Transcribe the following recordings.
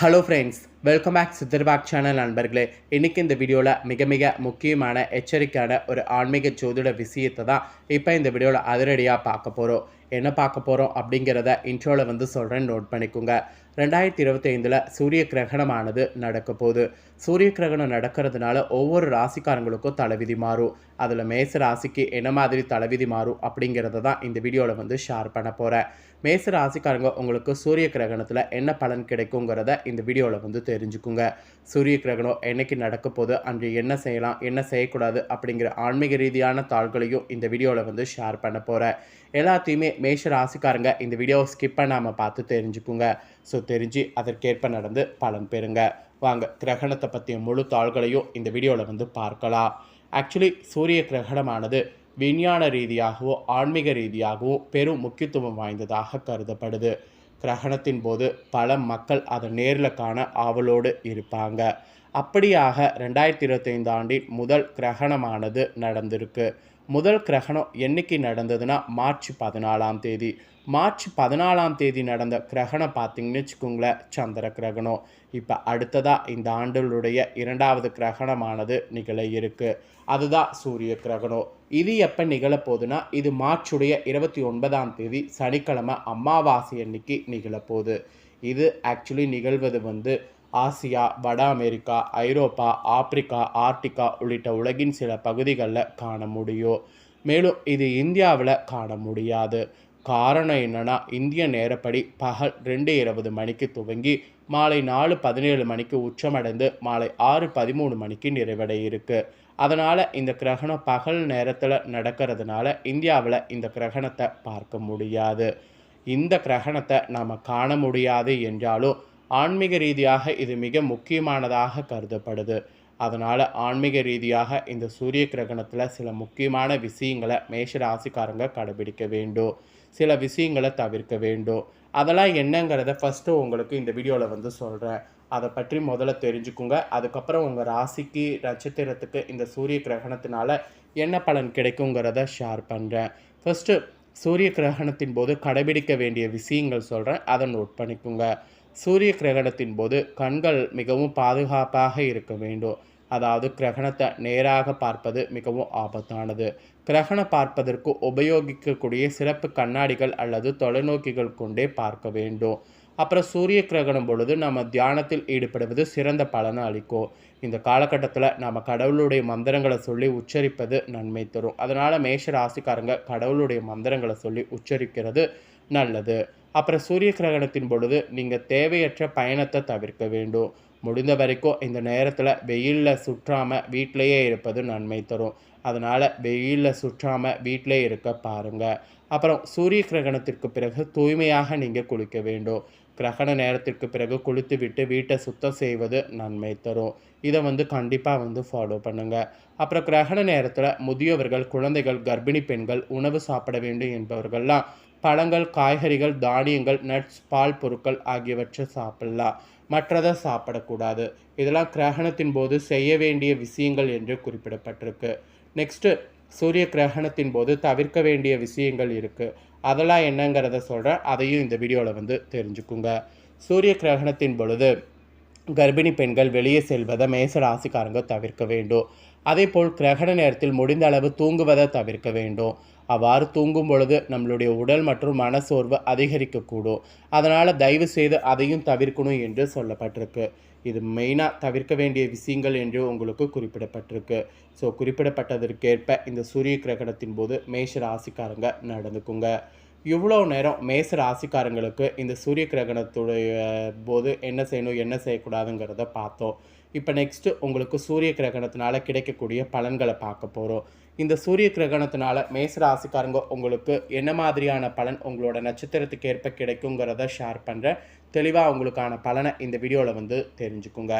Hello friends welcome back சித்தர்பாக் channel நண்பர்களே. இன்றைக்கி இந்த வீடியோவில் மிக மிக முக்கியமான எச்சரிக்கையான ஒரு ஆன்மீக ஜோதிட விஷயத்தை தான் இப்போ இந்த வீடியோவில் அதிரடியாக பார்க்க போகிறோம் என்ன பார்க்க போகிறோம் அப்படிங்கிறத இன்ட்ரோவில் வந்து சொல்கிறேன் நோட் பண்ணிக்கோங்க. ரெண்டாயிரத்தி இருபத்தி ஐந்தில் சூரிய கிரகணமானது நடக்க போகுது சூரிய கிரகணம் நடக்கிறதுனால ஒவ்வொரு ராசிக்காரங்களுக்கும் தலைவிதி மாறும். அதில் மேச ராசிக்கு என்ன மாதிரி தலைவிதி மாறும் அப்படிங்கிறத தான் இந்த வீடியோவில் வந்து ஷேர் பண்ண போகிறேன் மேச ராசிக்காரங்க உங்களுக்கு சூரிய கிரகணத்தில் என்ன பலன் கிடைக்குங்கிறத இந்த வீடியோவில் வந்து தெரிஞ்சுக்குங்க. சூரிய கிரகணம் என்னைக்கு நடக்க போது அன்று என்ன செய்யலாம் என்ன செய்யக்கூடாது அப்படிங்கிற ஆன்மீக ரீதியான தாள்களையும் இந்த வீடியோவில் வந்து ஷேர் பண்ண போகிறேன் எல்லாத்தையுமே மேஷ ராசிக்காரங்க இந்த வீடியோவை ஸ்கிப் பண்ணாமல் பார்த்து தெரிஞ்சுக்குங்க. ஸோ தெரிஞ்சு அதற்கேற்ப நடந்து பலன் பெறுங்க. வாங்க கிரகணத்தை பற்றிய முழு தாள்களையும் இந்த வீடியோவில் வந்து பார்க்கலாம். ஆக்சுவலி சூரிய கிரகணமானது விஞ்ஞான ரீதியாகவோ ஆன்மீக ரீதியாகவோ பெரும் முக்கியத்துவம் வாய்ந்ததாக கருதப்படுது. கிரகணத்தின் போது பல மக்கள் அதை நேரில் காண ஆவலோடு இருப்பாங்க. அப்படியாக ரெண்டாயிரத்தி இருபத்தைந்து ஆண்டின் முதல் கிரகணமானது நடந்திருக்கு. முதல் கிரகணம் என்னைக்கு நடந்ததுன்னா மார்ச் பதினாலாம் தேதி. மார்ச் பதினாலாம் தேதி நடந்த கிரகணம் பார்த்தீங்கன்னு வச்சுக்கோங்களேன் சந்திர கிரகணம் இப்போ அடுத்ததாக இந்த ஆண்டுடைய இரண்டாவது கிரகணமானது நிகழ இருக்கு. அதுதான் சூரிய கிரகணம். இது எப்போ நிகழப்போகுதுன்னா இது மார்ச்சுடைய இருபத்தி ஒன்பதாம் தேதி சனிக்கிழமை அமாவாசை அன்னைக்கு நிகழப்போகுது இது ஆக்சுவலி நிகழ்வது வந்து ஆசியா வட அமெரிக்கா ஐரோப்பா ஆப்பிரிக்கா ஆர்டிகா உள்ளிட்ட உலகின் சில பகுதிகளில் காண முடியும். மேலும் இது இந்தியாவில் காண முடியாது. காரணம் என்னென்னா இந்திய நேரப்படி பகல் ரெண்டு இருபது மணிக்கு துவங்கி மாலை நாலு பதினேழு மணிக்கு உச்சமடைந்து மாலை ஆறு பதிமூணு மணிக்கு நிறைவடைய இருக்குது அதனால் இந்த கிரகணம் பகல் நேரத்தில் நடக்கிறதுனால இந்தியாவில் இந்த கிரகணத்தை பார்க்க முடியாது. இந்த கிரகணத்தை நாம் காண முடியாது என்றாலும் ஆன்மீக ரீதியாக இது மிக முக்கியமானதாக கருதப்படுது. அதனால் ஆன்மீக ரீதியாக இந்த சூரிய கிரகணத்தில் சில முக்கியமான விஷயங்களை மேஷ ராசிக்காரங்க கடைபிடிக்க வேண்டும். சில விஷயங்களை தவிர்க்க வேண்டும். அதெல்லாம் என்னங்கிறத ஃபஸ்ட்டு உங்களுக்கு இந்த வீடியோவில் வந்து சொல்கிறேன் அதை பற்றி முதல்ல தெரிஞ்சுக்குங்க. அதுக்கப்புறம் உங்கள் ராசிக்கு நட்சத்திரத்துக்கு இந்த சூரிய கிரகணத்தினால என்ன பலன் கிடைக்குங்கிறத ஷேர் பண்ணுறேன் ஃபஸ்ட்டு சூரிய கிரகணத்தின் போது கடைபிடிக்க வேண்டிய விஷயங்கள் சொல்கிறேன் அதை நோட் பண்ணிக்கோங்க. சூரிய கிரகணத்தின் போது கண்கள் மிகவும் பாதுகாப்பாக இருக்க வேண்டும். அதாவது கிரகணத்தை நேராக பார்ப்பது மிகவும் ஆபத்தானது. கிரகணம் பார்ப்பதற்கு உபயோகிக்கக்கூடிய சிறப்பு கண்ணாடிகள் அல்லது தொலைநோக்கிகள் கொண்டே பார்க்க வேண்டும். அப்புறம் சூரிய கிரகணம் பொழுது நம்ம தியானத்தில் ஈடுபடுவது சிறந்த பலனை அளிக்கும் இந்த காலகட்டத்தில் நம்ம கடவுளுடைய மந்திரங்களை சொல்லி உச்சரிப்பது நன்மை தரும். அதனால் மேஷ ராசிக்காரங்க கடவுளுடைய மந்திரங்களை சொல்லி உச்சரிக்கிறது நல்லது. அப்புறம் சூரிய கிரகணத்தின் பொழுது நீங்கள் தேவையற்ற பயணத்தை தவிர்க்க வேண்டும். முடிந்த வரைக்கும் இந்த நேரத்தில் வெயிலில் சுற்றாமல் வீட்டிலையே இருப்பது நன்மை தரும். அதனால் வெயிலில் சுற்றாமல் வீட்டிலே இருக்க பாருங்கள் அப்புறம் சூரிய கிரகணத்திற்கு பிறகு தூய்மையாக நீங்கள் குளிக்க வேண்டும். கிரகண நேரத்திற்கு பிறகு குளித்து விட்டு வீட்டை சுத்தம் செய்வது நன்மை தரும். இதை வந்து கண்டிப்பாக வந்து ஃபாலோ பண்ணுங்கள் அப்புறம் கிரகண நேரத்தில் முதியவர்கள் குழந்தைகள் கர்ப்பிணி பெண்கள் உணவு சாப்பிட வேண்டும் என்பவர்கள்லாம் பழங்கள் காய்கறிகள் தானியங்கள் நட்ஸ் பால் பொருட்கள் ஆகியவற்றை சாப்பிடலாம். மற்றதை சாப்பிடக்கூடாது. இதெல்லாம் கிரகணத்தின் போது செய்ய வேண்டிய விஷயங்கள் என்று குறிப்பிடப்பட்டிருக்கு. நெக்ஸ்ட்டு சூரிய கிரகணத்தின் போது தவிர்க்க வேண்டிய விஷயங்கள் இருக்குது அதெல்லாம் என்னங்கிறத சொல்கிறேன் அதையும் இந்த வீடியோவில் வந்து தெரிஞ்சுக்குங்க. சூரிய கிரகணத்தின் பொழுது கர்ப்பிணி பெண்கள் வெளியே செல்வதை மேச ராசிக்காரங்க தவிர்க்க வேண்டும். அதே போல் கிரகண நேரத்தில் முடிந்த அளவு தூங்குவதை தவிர்க்க வேண்டும். அவ்வாறு தூங்கும் பொழுது நம்மளுடைய உடல் மற்றும் மனசோர்வு அதிகரிக்கக்கூடும். அதனால் தயவு செய்து அதையும் தவிர்க்கணும் என்று சொல்லப்பட்டிருக்கு. இது மெயினாக தவிர்க்க வேண்டிய விஷயங்கள் என்று உங்களுக்கு குறிப்பிடப்பட்டிருக்கு. ஸோ குறிப்பிடப்பட்டதற்கேற்ப இந்த சூரிய கிரகணத்தின் போது மேஷ ராசிக்காரங்க நடந்துக்குங்க. இவ்வளோ நேரம் மேச ராசிக்காரங்களுக்கு இந்த சூரிய கிரகணத்துடைய போது என்ன செய்யணும் என்ன செய்யக்கூடாதுங்கிறத பார்த்தோம். இப்போ நெக்ஸ்ட்டு உங்களுக்கு சூரிய கிரகணத்தினால கிடைக்கக்கூடிய பலன்களை பார்க்க போகிறோம் இந்த சூரிய கிரகணத்தினால மேசராசிக்காரங்க உங்களுக்கு என்ன மாதிரியான பலன் உங்களோட நட்சத்திரத்துக்கு ஏற்ப கிடைக்குங்கிறத ஷேர் பண்ணுறேன் தெளிவாக உங்களுக்கான பலனை இந்த வீடியோவில் வந்து தெரிஞ்சுக்குங்க.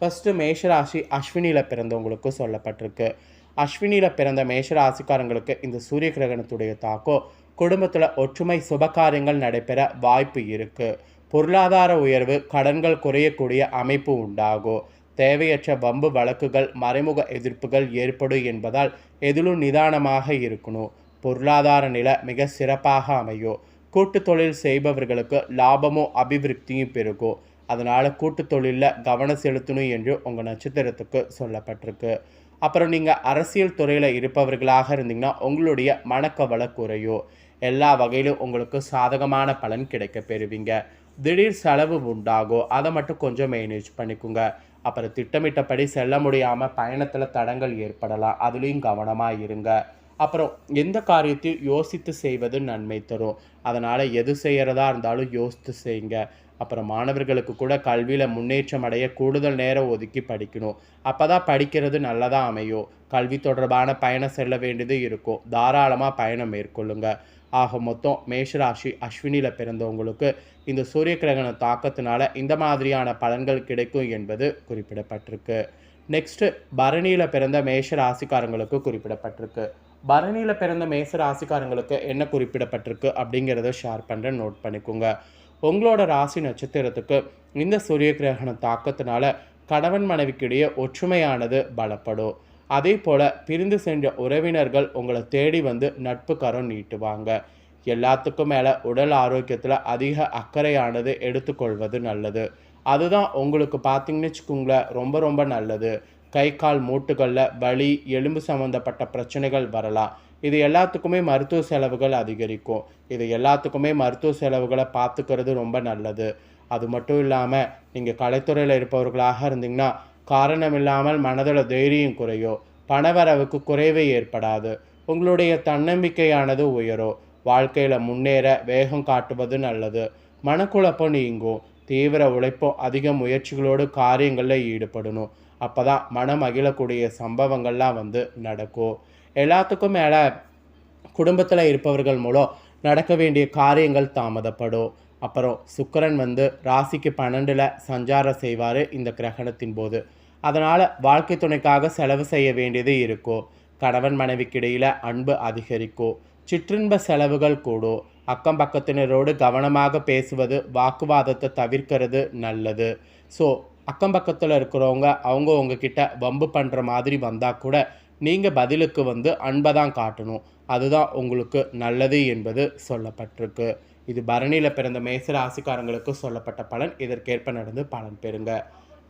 ஃபஸ்ட்டு மேஷராசி அஸ்வினியில் பிறந்தவங்களுக்கு சொல்லப்பட்டிருக்கு. அஸ்வினியில் பிறந்த மேஷராசிக்காரங்களுக்கு இந்த சூரிய கிரகணத்துடைய தாக்கம் குடும்பத்தில் ஒற்றுமை சுபகாரியங்கள் நடைபெற வாய்ப்பு இருக்குது பொருளாதார உயர்வு கடன்கள் குறையக்கூடிய அமைப்பு உண்டாகும். தேவையற்ற வம்பு வழக்குகள் மறைமுக எதிர்ப்புகள் ஏற்படும் என்பதால் எதிலும் நிதானமாக இருக்கணும். பொருளாதார நிலை மிக சிறப்பாக அமையும் கூட்டு தொழில் செய்பவர்களுக்கு லாபமும் அபிவிருத்தியும் பெருகும். அதனால் கூட்டு தொழிலில் கவனம் செலுத்தணும் என்று உங்கள் நட்சத்திரத்துக்கு சொல்லப்பட்டிருக்கு. அப்புறம் நீங்கள் அரசியல் துறையில் இருப்பவர்களாக இருந்தீங்கன்னா உங்களுடைய மனக்கவலை குறையும். எல்லா வகையிலும் உங்களுக்கு சாதகமான பலன் கிடைக்க பெறுவீங்க. திடீர் செலவு உண்டாகும். அதை மட்டும் கொஞ்சம் மேனேஜ் பண்ணிக்கோங்க. அப்புறம் திட்டமிட்டபடி செல்ல முடியாமல் பயணத்தில் தடங்கள் ஏற்படலாம். அதுலேயும் கவனமாக இருங்க. அப்புறம் எந்த காரியத்தையும் யோசித்து செய்வது நன்மை தரும். அதனால் எது செய்கிறதா இருந்தாலும் யோசித்து செய்யுங்க. அப்புறம் மாணவர்களுக்கு கூட கல்வியில் முன்னேற்றம் அடைய கூடுதல் நேரம் ஒதுக்கி படிக்கணும். அப்போ தான் படிக்கிறது நல்லதாக அமையும். கல்வி தொடர்பான பயணம் செல்ல வேண்டியது இருக்கும். தாராளமாக பயணம் மேற்கொள்ளுங்கள் ஆக மொத்தம் மேஷராசி அஸ்வினியில் பிறந்தவங்களுக்கு இந்த சூரிய கிரகண தாக்கத்தினால இந்த மாதிரியான பலன்கள் கிடைக்கும் என்பது குறிப்பிடப்பட்டிருக்கு. நெக்ஸ்ட்டு பரணியில் பிறந்த மேஷ ராசிக்காரங்களுக்கு குறிப்பிடப்பட்டிருக்கு. பரணியில் பிறந்த மேச ராசிக்காரங்களுக்கு என்ன குறிப்பிடப்பட்டிருக்கு அப்படிங்கிறத ஷேர் பண்ணுறேன் நோட் பண்ணிக்கோங்க. உங்களோட ராசி நட்சத்திரத்துக்கு இந்த சூரிய கிரகண தாக்கத்தினால கணவன் மனைவிக்கிடையே ஒற்றுமையானது பலப்படும். அதே போல் பிரிந்து சென்ற உறவினர்கள் உங்களை தேடி வந்து நட்பு கரம் நீட்டுவாங்க. எல்லாத்துக்கும் மேலே உடல் ஆரோக்கியத்தில் அதிக அக்கறையானது எடுத்துக்கொள்வது நல்லது. அதுதான் உங்களுக்கு பார்த்தீங்கன்னு வச்சுக்கோங்களேன் ரொம்ப ரொம்ப நல்லது. கை கால் மூட்டுகளில் வலி எலும்பு சம்மந்தப்பட்ட பிரச்சனைகள் வரலாம். இது எல்லாத்துக்குமே மருத்துவ செலவுகள் அதிகரிக்கும். இது எல்லாத்துக்குமே மருத்துவ செலவுகளை பார்த்துக்கிறது ரொம்ப நல்லது. அது மட்டும் இல்லாமல் நீங்கள் கலைத்துறையில் இருப்பவர்களாக இருந்தீங்கன்னா காரணமில்லாமல் மனதில் தைரியம் குறையோ பணவரவுக்கு குறைவே ஏற்படாது. உங்களுடைய தன்னம்பிக்கையானது உயரும் வாழ்க்கையில் முன்னேற வேகம் காட்டுவது நல்லது. மனக்குழப்பம் நீங்கும். தீவிர உழைப்பும் அதிக முயற்சிகளோடு காரியங்களில் ஈடுபடணும். அப்போ தான் மனம் மகிழக்கூடிய சம்பவங்கள்லாம் வந்து நடக்கும். எல்லாத்துக்கும் மேலே குடும்பத்தில் இருப்பவர்கள் மூலம் நடக்க வேண்டிய காரியங்கள் தாமதப்படும். அப்புறம் சுக்கரன் வந்து ராசிக்கு பன்னெண்டில் சஞ்சாரம் செய்வார் இந்த கிரகணத்தின் போது. அதனால் வாழ்க்கை துணைக்காக செலவு செய்ய வேண்டியது இருக்கும். கணவன் மனைவிக்கிடையில் அன்பு அதிகரிக்கும். சிற்றின்ப செலவுகள் கூடும். அக்கம் பக்கத்தினரோடு கவனமாக பேசுவது வாக்குவாதத்தை தவிர்க்கிறது நல்லது. ஸோ அக்கம் பக்கத்தில் இருக்கிறவங்க அவங்க உங்ககிட்ட வம்பு பண்ணுற மாதிரி வந்தால் கூட நீங்கள் பதிலுக்கு வந்து அன்பை தான் காட்டணும். அதுதான் உங்களுக்கு நல்லது என்பது சொல்லப்பட்டிருக்கு. இது பரணியில் பிறந்த மேச ராசிக்காரங்களுக்கு சொல்லப்பட்ட பலன். இதற்கேற்ப நடந்து பலன் பெறுங்க.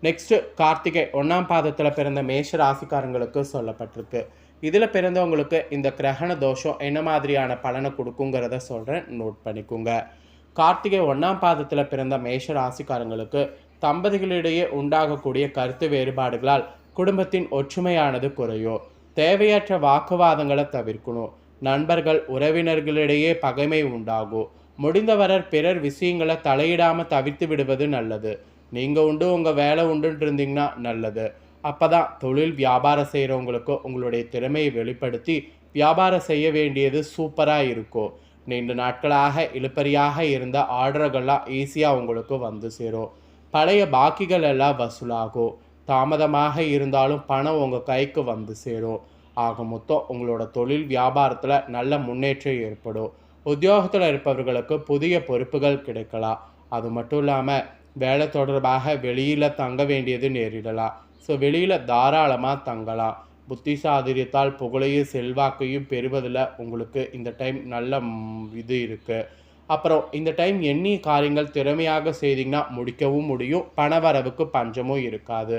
நெக்ஸ்ட்டு கார்த்திகை ஒன்றாம் பாதத்தில் பிறந்த மேஷ ராசிக்காரங்களுக்கு சொல்லப்பட்டிருக்கு. இதில் பிறந்தவங்களுக்கு இந்த கிரகண தோஷம் என்ன மாதிரியான பலனை கொடுக்குங்கிறத சொல்கிறேன் நோட் பண்ணிக்கோங்க. கார்த்திகை ஒன்றாம் பாதத்தில் பிறந்த மேஷ ராசிக்காரங்களுக்கு தம்பதிகளிடையே உண்டாகக்கூடிய கருத்து வேறுபாடுகளால் குடும்பத்தின் ஒற்றுமையானது குறையும். தேவையற்ற வாக்குவாதங்களை தவிர்க்கணும். நண்பர்கள் உறவினர்களிடையே பகைமை உண்டாகும். முடிந்தவரர் பிறர் விஷயங்களை தலையிடாமல் தவிர்த்து விடுவது நல்லது. நீங்கள் உண்டு உங்கள் வேலை உண்டுன்ட்டு இருந்தீங்கன்னா நல்லது. அப்போ தான் தொழில் வியாபாரம் செய்கிறவங்களுக்கும் உங்களுடைய திறமையை வெளிப்படுத்தி வியாபாரம் செய்ய வேண்டியது சூப்பராக இருக்கும். நீண்ட நாட்களாக இழுப்பறியாக இருந்த ஆர்டர்கள்லாம் ஈஸியாக உங்களுக்கு வந்து சேரும். பழைய பாக்கிகள் எல்லாம் வசூலாகும். தாமதமாக இருந்தாலும் பணம் உங்கள் கைக்கு வந்து சேரும். ஆக மொத்தம் உங்களோட தொழில் வியாபாரத்தில் நல்ல முன்னேற்றம் ஏற்படும். உத்தியோகத்தில் இருப்பவர்களுக்கு புதிய பொறுப்புகள் கிடைக்கலாம் அது மட்டும் இல்லாமல் வேலை தொடர்பாக வெளியில் தங்க வேண்டியது நேரிடலாம் ஸோ வெளியில் தாராளமாக தங்கலாம் புத்தி சாதுரியத்தால் புகழையும் செல்வாக்கையும் பெறுவதில் உங்களுக்கு இந்த டைம் நல்ல இது இருக்குது அப்புறம் இந்த டைம் எண்ணி காரியங்கள் திறமையாக செய்தீங்கன்னா முடிக்கவும் முடியும். பணவரவுக்கு பஞ்சமும் இருக்காது.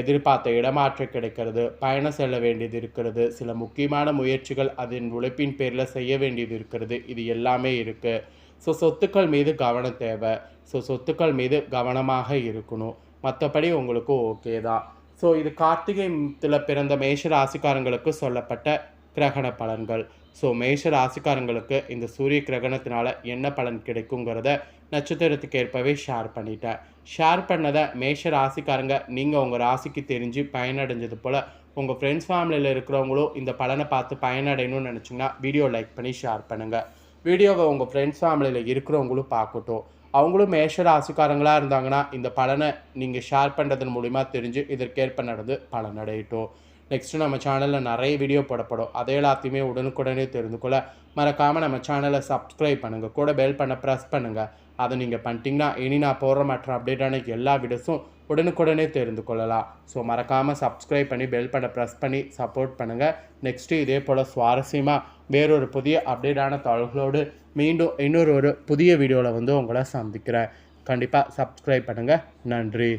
எதிர்பார்த்த இடமாற்றம் கிடைக்கிறது. பயணம் செல்ல வேண்டியது இருக்கிறது. சில முக்கியமான முயற்சிகள் அதன் உழைப்பின் பேரில் செய்ய வேண்டியது இருக்கிறது. இது எல்லாமே இருக்குது ஸோ சொத்துக்கள் மீது கவனம் தேவை. ஸோ சொத்துக்கள் மீது கவனமாக இருக்கணும். மற்றபடி உங்களுக்கு ஓகே தான். ஸோ இது கார்த்திகைத்தில் பிறந்த மேஷ ராசிக்காரங்களுக்கு சொல்லப்பட்ட கிரகண பலன்கள். ஸோ மேஷ ராசிக்காரங்களுக்கு இந்த சூரிய கிரகணத்தினால என்ன பலன் கிடைக்குங்கிறத நட்சத்திரத்துக்கு ஏற்பவே ஷேர் பண்ணிட்டேன். ஷேர் பண்ணதை மேஷ ராசிக்காரங்க நீங்கள் உங்கள் ராசிக்கு தெரிஞ்சு பயனடைஞ்சது போல் உங்கள் ஃப்ரெண்ட்ஸ் ஃபேமிலியில் இருக்கிறவங்களும் இந்த பலனை பார்த்து பயனடையணும்னு நினச்சிங்கன்னா வீடியோ லைக் பண்ணி ஷேர் பண்ணுங்கள் வீடியோவை உங்கள் ஃப்ரெண்ட்ஸ் ஃபேமிலியில் இருக்கிறவங்களும் பார்க்கட்டும். அவங்களும் மேஷ ராசிக்காரங்களாக இருந்தாங்கன்னா இந்த பலனை நீங்கள் ஷேர் பண்ணுறதன் மூலிமா தெரிஞ்சு இதற்கேற்ப நடந்து பலனடையட்டும். நெக்ஸ்ட்டு நம்ம சேனலில் நிறைய வீடியோ போடப்படும். அதை எல்லாத்தையுமே உடனுக்குடனே தெரிந்து கொள்ள மறக்காமல் நம்ம சேனலை சப்ஸ்கிரைப் பண்ணுங்கள் கூட பெல் பண்ண ப்ரெஸ் பண்ணுங்கள் அதை நீங்கள் பண்ணிட்டீங்கன்னா இனி நான் போடுற மற்ற அப்டேட்டான எல்லா வீடியோஸும் உடனுக்குடனே தெரிந்து கொள்ளலாம். ஸோ மறக்காமல் சப்ஸ்கிரைப் பண்ணி பெல் பண்ண ப்ரெஸ் பண்ணி சப்போர்ட் பண்ணுங்கள் நெக்ஸ்ட்டு இதே போல் சுவாரஸ்யமாக வேறொரு புதிய அப்டேட்டான தகவல்களோடு மீண்டும் இன்னொரு ஒரு புதிய வீடியோவில் வந்து உங்களை சந்திக்கிறேன். கண்டிப்பாக சப்ஸ்கிரைப் பண்ணுங்கள் நன்றி.